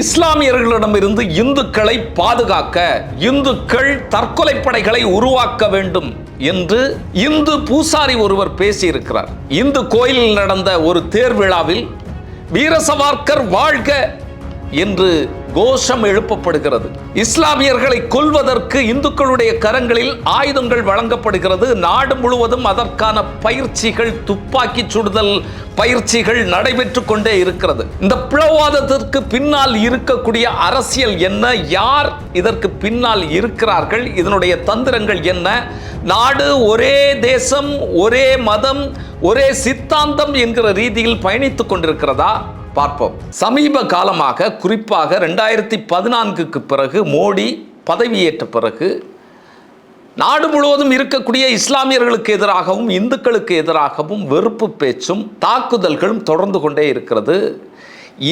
இஸ்லாமியர்களிடமிருந்து இந்துக்களை பாதுகாக்க இந்துக்கள் தற்கொலை படைகளை உருவாக்க வேண்டும் என்று இந்து பூசாரி ஒருவர் பேசியிருக்கிறார். இந்து கோயிலில் நடந்த ஒரு தேர் விழாவில் வாழ்க என்று கோஷம் எழுப்பப்படுகிறது. இஸ்லாமியர்களை கொல்வதற்கு இந்துக்களுடைய கரங்களில் ஆயுதங்கள் வழங்கப்படுகிறது. நாடு முழுவதும் அதற்கான பயிற்சிகள் துப்பாக்கி சுடுதல் பயிற்சிகள் நடைபெற்றுக் கொண்டே இருக்கிறது. இந்த பிளவாதத்திற்கு பின்னால் இருக்கக்கூடிய அரசியல் என்ன? யார் இதற்கு பின்னால் இருக்கிறார்கள்? இதனுடைய தந்திரங்கள் என்ன? நாடு ஒரே தேசம் ஒரே மதம் ஒரே சித்தாந்தம் என்கிற ரீதியில் பயணித்துக் கொண்டிருக்கிறதா? பார்ப்போம். சமீப காலமாக குறிப்பாக ரெண்டாயிரத்தி பதினான்குக்கு பிறகு மோடி பதவியேற்ற பிறகு நாடு முழுவதும் இருக்கக்கூடிய இஸ்லாமியர்களுக்கு எதிராகவும் இந்துக்களுக்கு எதிராகவும் வெறுப்பு பேச்சும் தாக்குதல்களும் தொடர்ந்து கொண்டே இருக்கிறது.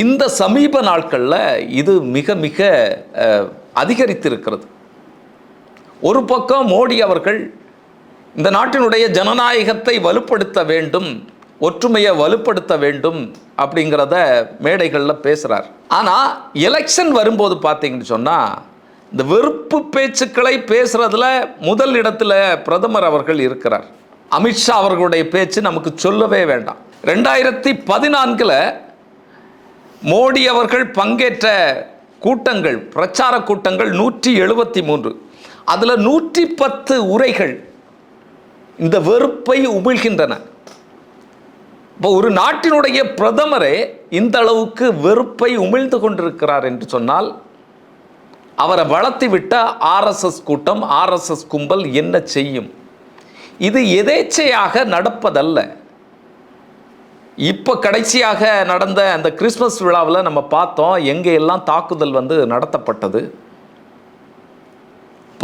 இந்த சமீப நாட்களில் இது மிக மிக அதிகரித்திருக்கிறது. ஒரு பக்கம் மோடி அவர்கள் இந்த நாட்டினுடைய ஜனநாயகத்தை வலுப்படுத்த வேண்டும் ஒற்றுமையை வலுப்படுத்த வேண்டும் அப்படிங்கிறத மேடைகளில் பேசுகிறார் ஆனால் எலெக்ஷன் வரும்போது பார்த்தீங்கன்னு சொன்னால் இந்த வெறுப்பு பேச்சுக்களை பேசுகிறதுல முதல் இடத்துல பிரதமர் அவர்கள் இருக்கிறார். அமித்ஷா அவர்களுடைய பேச்சு நமக்கு சொல்லவே வேண்டாம். ரெண்டாயிரத்தி பதினான்கில் மோடி அவர்கள் பங்கேற்ற கூட்டங்கள் பிரச்சார கூட்டங்கள் நூற்றி எழுபத்தி மூன்று. அதில் நூற்றி பத்து உரைகள் இந்த வெறுப்பை உமிழ்கின்றன. இப்போ ஒரு நாட்டினுடைய பிரதமரே இந்த அளவுக்கு வெறுப்பை உமிழ்ந்து கொண்டிருக்கிறார் என்று சொன்னால் அவரை வளர்த்திவிட்ட ஆர்எஸ்எஸ் கூட்டம் ஆர்எஸ்எஸ் கும்பல் என்ன செய்யும்? இது எதேச்சையாக நடப்பதல்ல. இப்போ கடைசியாக நடந்த அந்த கிறிஸ்மஸ் விழாவில் நம்ம பார்த்தோம் எங்கே எல்லாம் தாக்குதல் வந்து நடத்தப்பட்டது?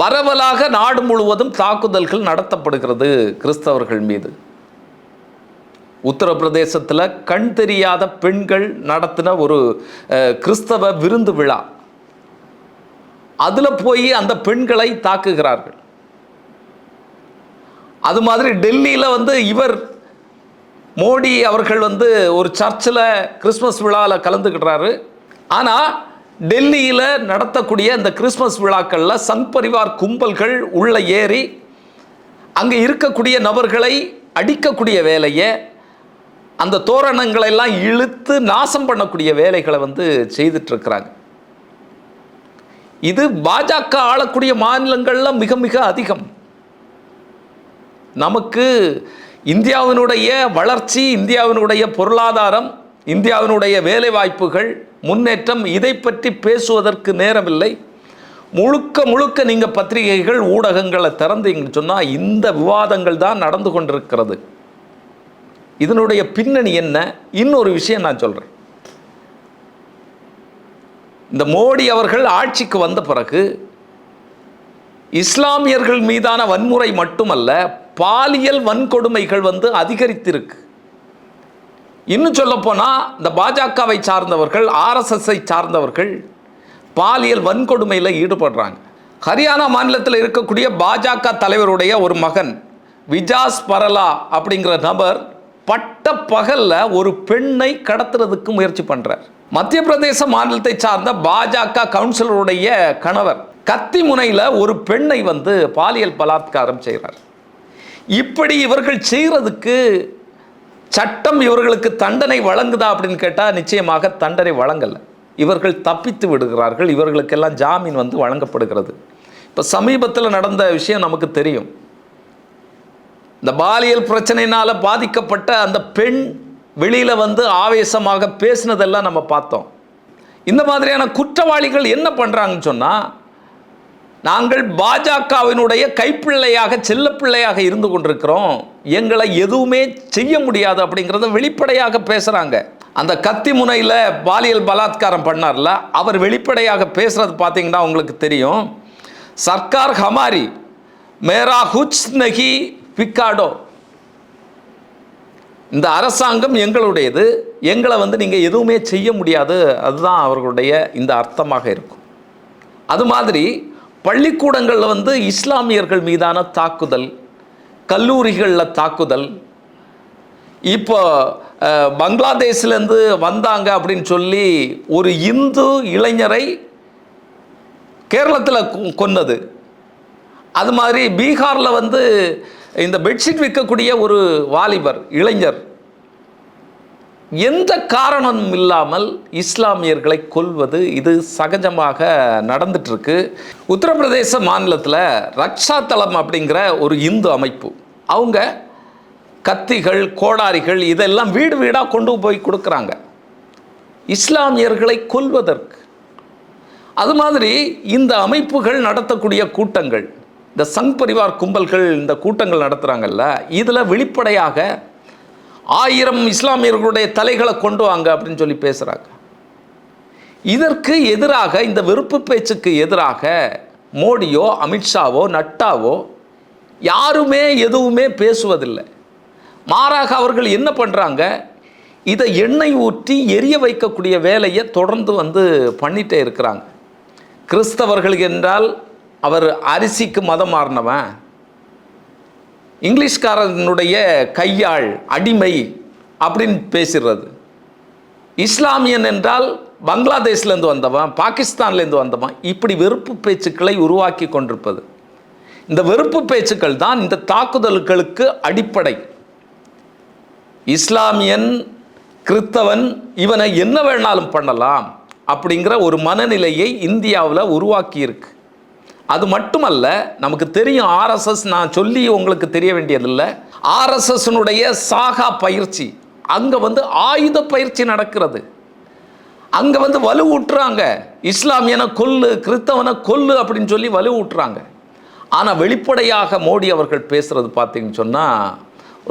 பரவலாக நாடு முழுவதும் தாக்குதல்கள் நடத்தப்படுகிறது கிறிஸ்தவர்கள் மீது. உத்தரப்பிரதேசத்தில் கண் தெரியாத பெண்கள் நடத்தின ஒரு கிறிஸ்தவ விருந்து விழா. அதில் போய் அந்த பெண்களை தாக்குகிறார்கள். அது மாதிரி டெல்லியில் வந்து இவர் மோடி அவர்கள் வந்து ஒரு சர்ச்சில் கிறிஸ்மஸ் விழாவில் கலந்துக்கிட்டாரு ஆனால் டெல்லியில் நடத்தக்கூடிய இந்த கிறிஸ்மஸ் விழாக்களில் சங் பரிவார் கும்பல்கள் உள்ளே ஏறி அங்கே இருக்கக்கூடிய நபர்களை அடிக்கக்கூடிய வேலையை அந்த தோரணங்களை எல்லாம் இழுத்து நாசம் பண்ணக்கூடிய வேலைகளை வந்து செய்துட்டு இருக்கிறாங்க இது பாஜக ஆளக்கூடிய மாநிலங்கள்ல மிக மிக அதிகம். நமக்கு இந்தியாவினுடைய வளர்ச்சி இந்தியாவினுடைய பொருளாதாரம் இந்தியாவினுடைய வேலைவாய்ப்புகள் முன்னேற்றம் இதை பற்றி பேசுவதற்கு நேரமில்லை. முழுக்க முழுக்க நீங்கள் பத்திரிகைகள் ஊடகங்களை திறந்தீங்கன்னு சொன்னால் இந்த விவாதங்கள் தான் நடந்து கொண்டிருக்கிறது. இதனுடைய பின்னணி என்ன? இன்னொரு விஷயம் நான் சொல்கிறேன் இந்த மோடி அவர்கள் ஆட்சிக்கு வந்த பிறகு இஸ்லாமியர்கள் மீதான வன்முறை மட்டுமல்ல பாலியல் வன்கொடுமைகள் வந்து அதிகரித்திருக்கு. இன்னும் சொல்லப்போனால் இந்த பாஜகவை சார்ந்தவர்கள் ஆர்எஸ்எஸ்ஐ சார்ந்தவர்கள் பாலியல் வன்கொடுமையில் ஈடுபடுறாங்க. ஹரியானா மாநிலத்தில் இருக்கக்கூடிய பாஜக தலைவருடைய ஒரு மகன் விஜாஸ் பரலா அப்படிங்கிற நபர் பட்ட பகல்ல ஒரு பெண்ணை கடத்துறதுக்கு முயற்சி பண்றார். மத்திய பிரதேச மாநிலத்தை சார்ந்த பாஜக கவுன்சிலருடைய கணவர் கத்தி முனையில் ஒரு பெண்ணை வந்து பாலியல் பலாத்காரம் செய்கிறார் இப்படி இவர்கள் செய்கிறதுக்கு சட்டம் இவர்களுக்கு தண்டனை வழங்குதா அப்படின்னு கேட்டால் நிச்சயமாக தண்டனை வழங்கலை. இவர்கள் தப்பித்து விடுகிறார்கள். இவர்களுக்கெல்லாம் ஜாமீன் வந்து வழங்கப்படுகிறது. இப்போ சமீபத்தில் நடந்த விஷயம் நமக்கு தெரியும். இந்த பாலியல் பிரச்சனையினால் பாதிக்கப்பட்ட அந்த பெண் வெளியில் வந்து ஆவேசமாக பேசினதெல்லாம் நம்ம பார்த்தோம். இந்த மாதிரியான குற்றவாளிகள் என்ன பண்ணுறாங்கன்னு சொன்னால் நாங்கள் பாஜகவினுடைய கைப்பிள்ளையாக செல்லப்பிள்ளையாக இருந்து கொண்டிருக்கிறோம். எங்களை எதுவுமே செய்ய முடியாது அப்படிங்கிறத வெளிப்படையாக பேசுகிறாங்க அந்த கத்தி முனையில் பாலியல் பலாத்காரம் பண்ணார்ல அவர் வெளிப்படையாக பேசுறது பார்த்தீங்கன்னா உங்களுக்கு தெரியும். சர்க்கார் ஹமாரி மேரா ஹுச் நகி பிக்காடோ. இந்த அரசாங்கம் எங்களுடையது. எங்களை வந்து நீங்கள் எதுவுமே செய்ய முடியாது. அதுதான் அவர்களுடைய இந்த அர்த்தமாக இருக்கும். அது மாதிரி பள்ளிக்கூடங்களில் வந்து இஸ்லாமியர்கள் மீதான தாக்குதல் கல்லூரிகளில் தாக்குதல் இப்போ பங்களாதேஷ்லேருந்து வந்தாங்க அப்படின்னு சொல்லி ஒரு இந்து இளைஞரை கேரளத்தில் கொ- கொன்னது. அது மாதிரி பீகாரில் வந்து இந்த பெட்ஷீட் விற்கக்கூடிய ஒரு வாலிபர் இளைஞர் எந்த காரணமும் இல்லாமல் இஸ்லாமியர்களை கொல்வது இது சகஜமாக நடந்துட்டுருக்கு. உத்தரப்பிரதேச மாநிலத்தில் ரக்ஷா தளம் அப்படிங்கிற ஒரு இந்து அமைப்பு. அவங்க கத்திகள் கோடாரிகள் இதெல்லாம் வீடு வீடாக கொண்டு போய் கொடுக்குறாங்க. இஸ்லாமியர்களை கொல்வதற்கு. அது மாதிரி இந்த அமைப்புகள் நடத்தக்கூடிய கூட்டங்கள் இந்த சங் பரிவார் கும்பல்கள் இந்த கூட்டங்கள் நடத்துகிறாங்கல்ல இதில் வெளிப்படையாக ஆயிரம் இஸ்லாமியர்களுடைய தலைகளை கொண்டு வாங்க அப்படின்னு சொல்லி பேசுகிறாங்க இதற்கு எதிராக இந்த வெறுப்பு பேச்சுக்கு எதிராக மோடியோ அமித்ஷாவோ நட்டாவோ யாருமே எதுவுமே பேசுவதில்லை. மாறாக அவர்கள் என்ன பண்ணுறாங்க இதை எண்ணெய் ஊற்றி எரிய வைக்கக்கூடிய வேலையை தொடர்ந்து வந்து பண்ணிட்டே இருக்கிறாங்க. கிறிஸ்தவர்கள் என்றால் அவர் அரிசிக்கு மதம் மாறினவன். இங்கிலீஷ்காரனுடைய கையாள் அடிமை அப்படின்னு பேசுறது இஸ்லாமியன் என்றால் பங்களாதேஷ்லேருந்து வந்தவன் பாகிஸ்தான்லேருந்து வந்தவன் இப்படி வெறுப்பு பேச்சுக்களை உருவாக்கி கொண்டிருப்பது. இந்த வெறுப்பு பேச்சுக்கள் தான் இந்த தாக்குதல்களுக்கு அடிப்படை. இஸ்லாமியன் கிறித்தவன் இவனை என்ன வேணாலும் பண்ணலாம் அப்படிங்கிற ஒரு மனநிலையை இந்தியாவில் உருவாக்கியிருக்கு. அது மட்டுமல்ல நமக்கு தெரியும் ஆர்எஸ்எஸ் நான் சொல்லி உங்களுக்கு தெரிய வேண்டியதில்லை. ஆர்எஸ்எஸ்னுடைய சாகா பயிற்சி அங்கே வந்து ஆயுத பயிற்சி நடக்கிறது. அங்கே வந்து வலுவூட்டுறாங்க. இஸ்லாமியனை கொல்லு கிறிஸ்தவனை கொல்லு அப்படின்னு சொல்லி வலுவூட்டுறாங்க. ஆனால் வெளிப்படையாக மோடி அவர்கள் பேசுகிறது பார்த்தீங்கன்னு சொன்னால்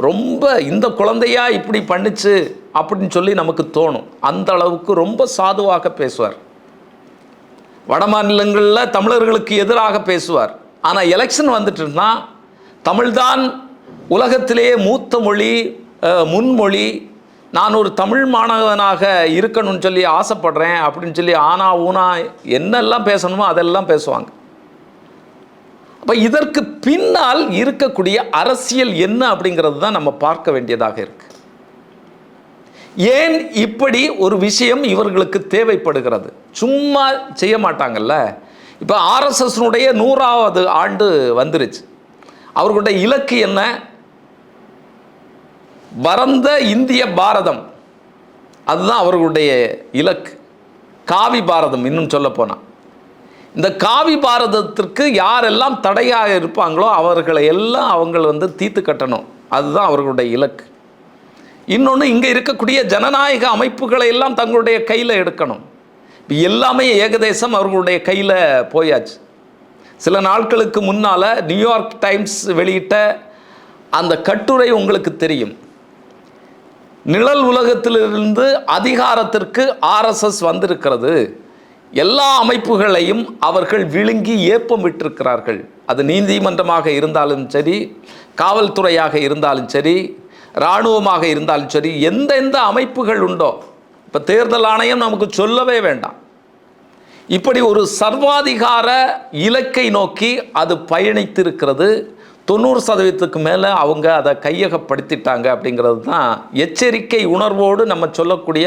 ரொம்ப இந்த குழந்தையா இப்படி பண்ணிச்சு அப்படின்னு சொல்லி நமக்கு தோணும். அந்த அளவுக்கு ரொம்ப சாதுவாக பேசுவார். வட மாநிலங்களில் தமிழர்களுக்கு எதிராக பேசுவார். ஆனால் எலெக்ஷன் வந்துட்டுன்னா தமிழ்தான் உலகத்திலேயே மூத்த மொழி முன்மொழி நான் ஒரு தமிழ் மாணவனாக இருக்கணும்னு சொல்லி ஆசைப்படுறேன் அப்படின்னு சொல்லி ஆனா ஊனா என்னெல்லாம் பேசணுமோ அதெல்லாம் பேசுவாங்க. அப்போ இதற்கு பின்னால் இருக்கக்கூடிய அரசியல் என்ன அப்படிங்கிறது தான் நம்ம பார்க்க வேண்டியதாக இருக்குது ஏன் இப்படி ஒரு விஷயம் இவர்களுக்கு தேவைப்படுகிறது? சும்மா செய்ய மாட்டாங்கல்ல? இப்போ ஆர்எஸ்எஸ்னுடைய நூறாவது ஆண்டு வந்துருச்சு. அவர்களுடைய இலக்கு என்ன? பரந்த இந்திய பாரதம். அதுதான் அவர்களுடைய இலக்கு. காவி பாரதம் இன்னும் சொல்ல போனால் இந்த காவி பாரதத்திற்கு யாரெல்லாம் தடையாக இருப்பாங்களோ அவர்களை எல்லாம் அவங்கள வந்து தீர்த்து கட்டணும். அதுதான் அவர்களுடைய இலக்கு. இன்னொன்று இங்கே இருக்கக்கூடிய ஜனநாயக அமைப்புகளை எல்லாம் தங்களுடைய கையில் எடுக்கணும். எல்லாமே ஏகதேசம் அவர்களுடைய கையில் போயாச்சு. சில நாட்களுக்கு முன்னால் நியூயார்க் டைம்ஸ் வெளியிட்ட அந்த கட்டுரை உங்களுக்கு தெரியும். நிழல் உலகத்திலிருந்து அதிகாரத்திற்கு ஆர்எஸ்எஸ் வந்திருக்கிறது. எல்லா அமைப்புகளையும் அவர்கள் விழுங்கி ஏப்பம் விட்டிருக்கிறார்கள். அது நீதிமன்றமாக இருந்தாலும் சரி காவல்துறையாக இருந்தாலும் சரி இராணுவமாக இருந்தாலும் சரி எந்த எந்த அமைப்புகள் உண்டோ இப்போ தேர்தல் ஆணையம் நமக்கு சொல்லவே வேண்டாம். இப்படி ஒரு சர்வாதிகார இலக்கை நோக்கி அது பயணித்திருக்கிறது. தொண்ணூறு சதவீதத்துக்கு மேலே அவங்க அதை கையகப்படுத்திட்டாங்க அப்படிங்கிறது தான் எச்சரிக்கை உணர்வோடு நம்ம சொல்லக்கூடிய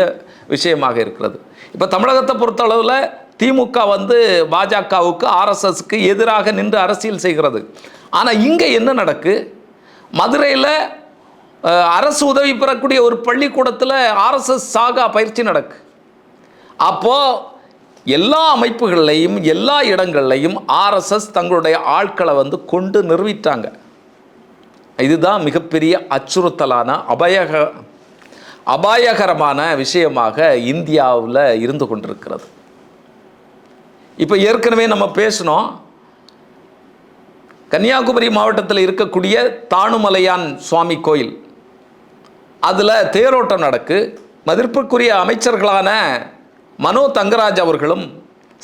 விஷயமாக இருக்கிறது. இப்போ தமிழகத்தை பொறுத்தளவில் திமுக வந்து பாஜகவுக்கு ஆர்எஸ்எஸ்க்கு எதிராக நின்று அரசியல் செய்கிறது. ஆனால் இங்கே என்ன நடக்கு? மதுரையில் அரசு உதவி பெறக்கூடிய ஒரு பள்ளிக்கூடத்தில் ஆர்எஸ்எஸ் சாகா பயிற்சி நடக்கு. அப்போது எல்லா அமைப்புகள்லையும் எல்லா இடங்கள்லையும் ஆர்எஸ்எஸ் தங்களுடைய ஆட்களை வந்து கொண்டு நிறுவிட்டாங்க. இதுதான் மிகப்பெரிய அச்சுறுத்தலான அபாயக அபாயகரமான விஷயமாக இந்தியாவில் இருந்து கொண்டிருக்கிறது. இப்போ ஏற்கனவே நம்ம பேசினோம். கன்னியாகுமரி மாவட்டத்தில் இருக்கக்கூடிய தானுமலையான் சுவாமி கோயில். அதில் தேரோட்டம் நடக்கு. மதிப்பிற்குரிய அமைச்சர்களான மனோ தங்கராஜ் அவர்களும்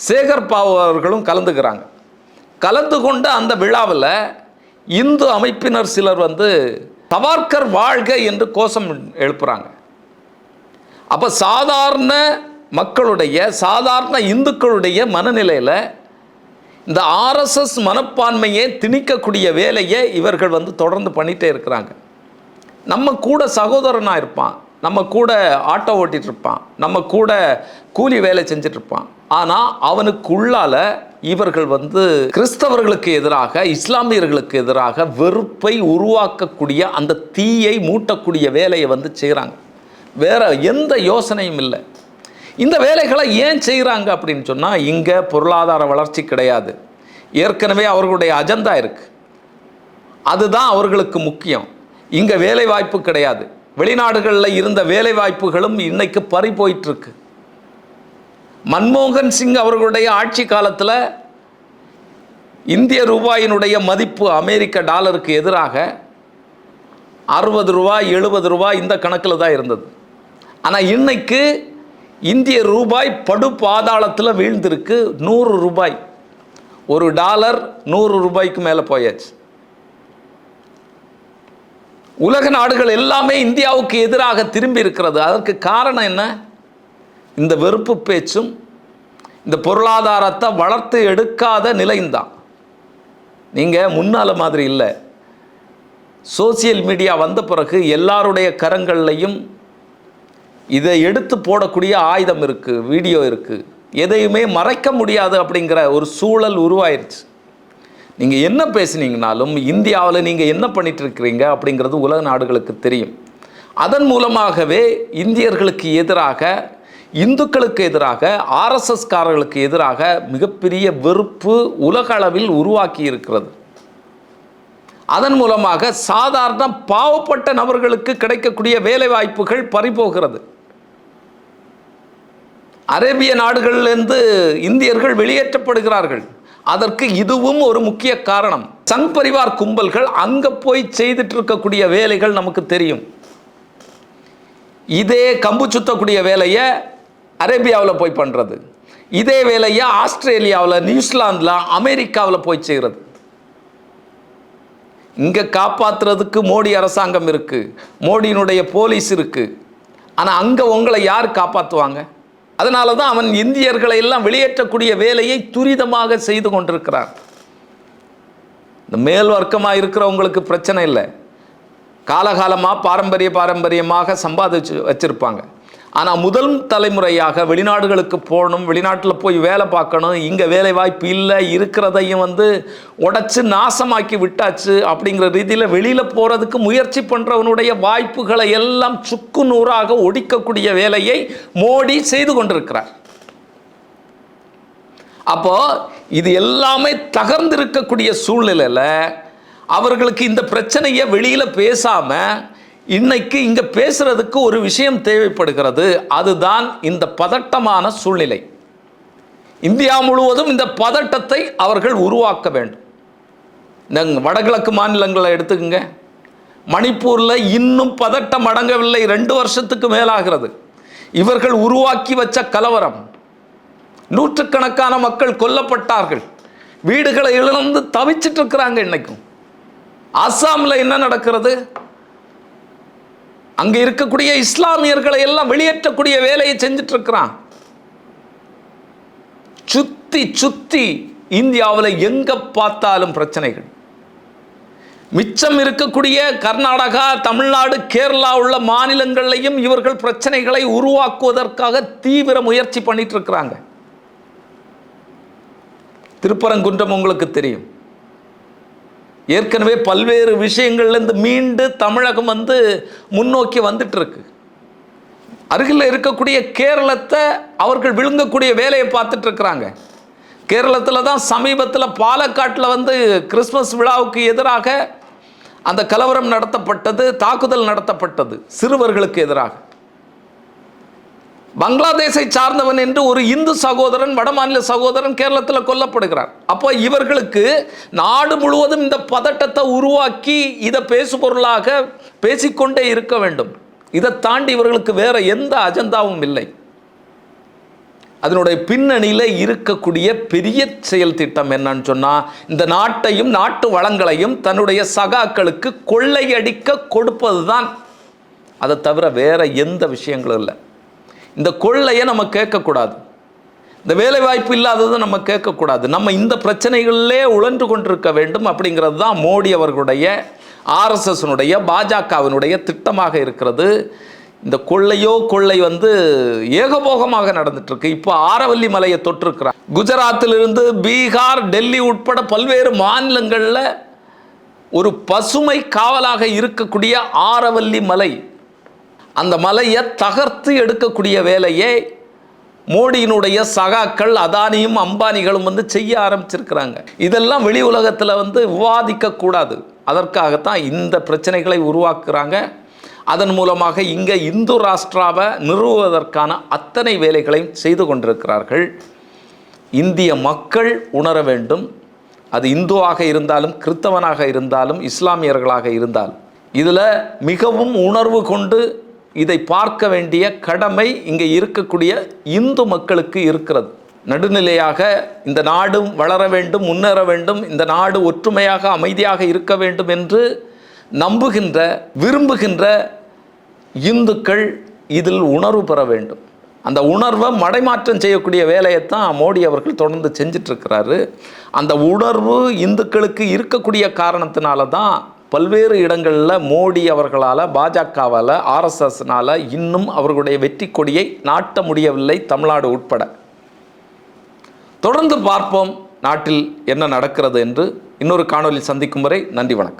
சேகர் பாபு அவர்களும் கலந்துக்கிறாங்க. கலந்து கொண்ட அந்த விழாவில் இந்து அமைப்பினர் சிலர் வந்து தவார்கர் வாழ்க என்று கோஷம் எழுப்புறாங்க. அப்போ சாதாரண மக்களுடைய சாதாரண இந்துக்களுடைய மனநிலையில் இந்த ஆர்எஸ்எஸ் மனப்பான்மையை திணிக்கக்கூடிய வேலையை இவர்கள் வந்து தொடர்ந்து பண்ணிகிட்டே இருக்கிறாங்க. நம்ம கூட சகோதரனாக இருப்பான். நம்ம கூட ஆட்டோ ஓட்டிகிட்டு இருப்பான். நம்ம கூட கூலி வேலை செஞ்சுட்டு இருப்பான். ஆனால் அவனுக்குள்ளால இவர்கள் வந்து கிறிஸ்தவர்களுக்கு எதிராக இஸ்லாமியர்களுக்கு எதிராக வெறுப்பை உருவாக்கக்கூடிய அந்த தீயை மூட்டக்கூடிய வேலையை வந்து செய்கிறாங்க வேற எந்த யோசனையும் இல்லை. இந்த வேலைகளை ஏன் செய்கிறாங்க அப்படின்னு சொன்னால் இங்கே பொருளாதார வளர்ச்சி கிடையாது. ஏற்கனவே அவர்களுடைய அஜெண்டா இருக்குது அதுதான் அவர்களுக்கு முக்கியம். இங்கே வேலை வாய்ப்பு கிடையாது. வெளிநாடுகளில் இருந்த வேலை வாய்ப்புகளும் இன்னைக்கு பறி போயிட்டுருக்கு. மன்மோகன் சிங் அவர்களுடைய ஆட்சி காலத்தில் இந்திய ரூபாயினுடைய மதிப்பு அமெரிக்க டாலருக்கு எதிராக அறுபது ரூபாய் எழுபது ரூபாய் இந்த கணக்கில் தான் இருந்தது. ஆனால் இன்னைக்கு இந்திய ரூபாய் படு பாதாளத்தில் வீழ்ந்திருக்கு. நூறு ரூபாய். ஒரு டாலர் நூறு ரூபாய்க்கு மேலே போயாச்சு. உலக நாடுகள் எல்லாமே இந்தியாவுக்கு எதிராக திரும்பி இருக்கிறது அதற்கு காரணம் என்ன? இந்த வெறுப்பு பேச்சும் இந்த பொருளாதாரத்தை வளர்த்து எடுக்காத நிலைந்தான். நீங்கள் முன்னால மாதிரி இல்லை. சோசியல் மீடியா வந்த பிறகு எல்லாருடைய கரங்கள்லையும் இதை எடுத்து போடக்கூடிய ஆயுதம் இருக்குது வீடியோ இருக்குது எதையுமே மறைக்க முடியாது அப்படிங்கிற ஒரு சூழல் உருவாயிருச்சு. நீங்கள் என்ன பேசுனீங்கனாலும் இந்தியாவில் நீங்கள் என்ன பண்ணிட்டு இருக்கிறீங்க அப்படிங்கிறது உலக நாடுகளுக்கு தெரியும். அதன் மூலமாகவே இந்தியர்களுக்கு எதிராக இந்துக்களுக்கு எதிராக ஆர்எஸ்எஸ்காரர்களுக்கு எதிராக மிகப்பெரிய வெறுப்பு உலக அளவில் உருவாக்கி இருக்கிறது. அதன் மூலமாக சாதாரண பாவப்பட்ட நபர்களுக்கு கிடைக்கக்கூடிய வேலை வாய்ப்புகள் பறிபோகிறது. அரேபிய நாடுகளிலிருந்து இந்தியர்கள் வெளியேற்றப்படுகிறார்கள். அதற்கு இதுவும் ஒரு முக்கிய காரணம். சங் பரிவார் கும்பல்கள் அங்க போய் செய்துட்டு இருக்கக்கூடிய வேலைகள் நமக்கு தெரியும். இதே கம்பு சுத்தக்கூடிய வேலையை அரேபியாவில் போய் பண்ணுறது இதே வேலையை ஆஸ்திரேலியாவில் நியூசிலாந்தில் அமெரிக்காவில் போய் செய்கிறது இங்கே காப்பாற்றுறதுக்கு மோடி அரசாங்கம் இருக்குது மோடியினுடைய போலீஸ் இருக்குது ஆனால் அங்கே உங்களை யார் காப்பாற்றுவாங்க அதனால தான் அவன் இந்தியர்களை எல்லாம் வெளியேற்றக்கூடிய வேலையை துரிதமாக செய்து கொண்டிருக்கிறான். இந்த மேல் வர்க்கமாக இருக்கிறவங்களுக்கு பிரச்சனை இல்லை. காலகாலமாக பாரம்பரிய பாரம்பரியமாக சம்பாதிச்சு வச்சுருப்பாங்க. ஆனால் முதல் தலைமுறையாக வெளிநாடுகளுக்கு போகணும் வெளிநாட்டில் போய் வேலை பார்க்கணும் இங்கே வேலை வாய்ப்பு இல்லை இருக்கிறதையும் வந்து உடச்சி நாசமாக்கி விட்டாச்சு அப்படிங்கிற ரீதியில் வெளியில் போகிறதுக்கு முயற்சி பண்ணுறவனுடைய வாய்ப்புகளை எல்லாம் சுக்கு நூறாக ஒடிக்கக்கூடிய வேலையை மோடி செய்து கொண்டிருக்கிறார். அப்போ இது எல்லாமே தகர்ந்திருக்கக்கூடிய சூழ்நிலையில் அவர்களுக்கு இந்த பிரச்சனையை வெளியில் பேசாமல் இன்னைக்கு இங்கே பேசுறதுக்கு ஒரு விஷயம் தேவைப்படுகிறது. அதுதான் இந்த பதட்டமான சூழ்நிலை. இந்தியா முழுவதும் இந்த பதட்டத்தை அவர்கள் உருவாக்க வேண்டும். இந்த வடகிழக்கு மாநிலங்களை எடுத்துக்கோங்க. மணிப்பூரில் இன்னும் பதட்டம் அடங்கவில்லை. ரெண்டு வருஷத்துக்கு மேலாகிறது. இவர்கள் உருவாக்கி வச்ச கலவரம். நூற்றுக்கணக்கான மக்கள் கொல்லப்பட்டார்கள். வீடுகளை இழந்து தவிச்சிட்டு இருக்கிறாங்க இன்னைக்கும். அஸ்ஸாமில் என்ன நடக்கிறது? அங்கே இருக்கக்கூடிய இஸ்லாமியர்களை எல்லாம் வெளியேற்றக்கூடிய வேலையை செஞ்சுட்டு இருக்கிறான் சுத்தி சுத்தி இந்தியாவில் எங்க பார்த்தாலும் பிரச்சனைகள். மிச்சம் இருக்கக்கூடிய கர்நாடகா தமிழ்நாடு கேரளா உள்ள மாநிலங்கள்லையும் இவர்கள் பிரச்சனைகளை உருவாக்குவதற்காக தீவிர முயற்சி பண்ணிட்டு இருக்கிறாங்க திருப்பரங்குன்றம் உங்களுக்கு தெரியும். ஏற்கனவே பல்வேறு விஷயங்கள்லேருந்து மீண்டு தமிழகம் வந்து முன்னோக்கி வந்துட்டுருக்கு. அருகில் இருக்கக்கூடிய கேரளத்தை அவர்கள் விழுங்கக்கூடிய வேலையை பார்த்துட்டு இருக்கிறாங்க கேரளத்தில் தான் சமீபத்தில் பாலக்காட்டில் வந்து கிறிஸ்மஸ் விழாவுக்கு எதிராக அந்த கலவரம் நடத்தப்பட்டது தாக்குதல் நடத்தப்பட்டது சிறுவர்களுக்கு எதிராக. பங்களாதேஷை சார்ந்தவன் என்று ஒரு இந்து சகோதரன் வடமாநில சகோதரன் கேரளத்தில் கொல்லப்படுகிறார். அப்போ இவர்களுக்கு நாடு முழுவதும் இந்த பதட்டத்தை உருவாக்கி இதை பேசுபொருளாக பேசிக்கொண்டே இருக்க வேண்டும். இதை தாண்டி இவர்களுக்கு வேற எந்த அஜெண்டாவும் இல்லை. அதனுடைய பின்னணியில் இருக்கக்கூடிய பெரிய செயல் திட்டம் என்னன்னு சொன்னால் இந்த நாட்டையும் நாட்டு வளங்களையும் தன்னுடைய சகாக்களுக்கு கொள்ளையடிக்க கொடுப்பது தான் அதை தவிர வேற எந்த விஷயங்களும் இல்லை. இந்த கொள்ளையை நம்ம கேட்கக்கூடாது. இந்த வேலை வாய்ப்பு இல்லாததை நம்ம கேட்கக்கூடாது. நம்ம இந்த பிரச்சனைகளிலே உழன்று கொண்டிருக்க வேண்டும் அப்படிங்கிறது தான் மோடி அவர்களுடைய ஆர்எஸ்எஸ்னுடைய பாஜகவினுடைய திட்டமாக இருக்கிறது. இந்த கொள்ளையோ கொள்ளை வந்து ஏகபோகமாக நடந்துட்டுருக்கு. இப்போ ஆரவல்லி மலையை தொட்டிருக்கிறார் குஜராத்திலிருந்து பீகார் டெல்லி உட்பட பல்வேறு மாநிலங்களில் ஒரு பசுமை காவலாக இருக்கக்கூடிய ஆரவல்லி மலை. அந்த மலையை தகர்த்து எடுக்கக்கூடிய வேலையை மோடியினுடைய சகாக்கள் அதானியும் அம்பானிகளும் வந்து செய்ய ஆரம்பிச்சிருக்கிறாங்க. இதெல்லாம் வெளி உலகத்தில் வந்து விவாதிக்கக்கூடாது. அதற்காகத்தான் இந்த பிரச்சனைகளை உருவாக்குறாங்க. அதன் மூலமாக இங்கே இந்து ராஷ்டிராவை நிறுவுவதற்கான அத்தனை வேலைகளையும் செய்து கொண்டிருக்கிறார்கள். இந்திய மக்கள் உணர வேண்டும். அது இந்துவாக இருந்தாலும் கிறித்தவனாக இருந்தாலும் இஸ்லாமியர்களாக இருந்தாலும் இதில் மிகவும் உணர்வு கொண்டு இதை பார்க்க வேண்டிய கடமை இங்கே இருக்கக்கூடிய இந்து மக்களுக்கு இருக்கிறது. நடுநிலையாக இந்த நாடும் வளர வேண்டும் முன்னேற வேண்டும் இந்த நாடு ஒற்றுமையாக அமைதியாக இருக்க வேண்டும் என்று நம்புகின்ற விரும்புகின்ற இந்துக்கள் இதில் உணர்வு பெற வேண்டும். அந்த உணர்வை மடைமாற்றம் செய்யக்கூடிய வேலையைத்தான் மோடி அவர்கள் தொடர்ந்து செஞ்சிட்ருக்கிறாரு. அந்த உணர்வு இந்துக்களுக்கு இருக்கக்கூடிய காரணத்தினால தான் பல்வேறு இடங்களில் மோடி அவர்களால் பாஜகவால் ஆர்எஸ்எஸ்னால் இன்னும் அவர்களுடைய வெற்றி கொடியை நாட்ட முடியவில்லை தமிழ்நாடு உட்பட. தொடர்ந்து பார்ப்போம் நாட்டில் என்ன நடக்கிறது என்று. இன்னொரு காணொலி சந்திக்கும் வரை நன்றி வணக்கம்.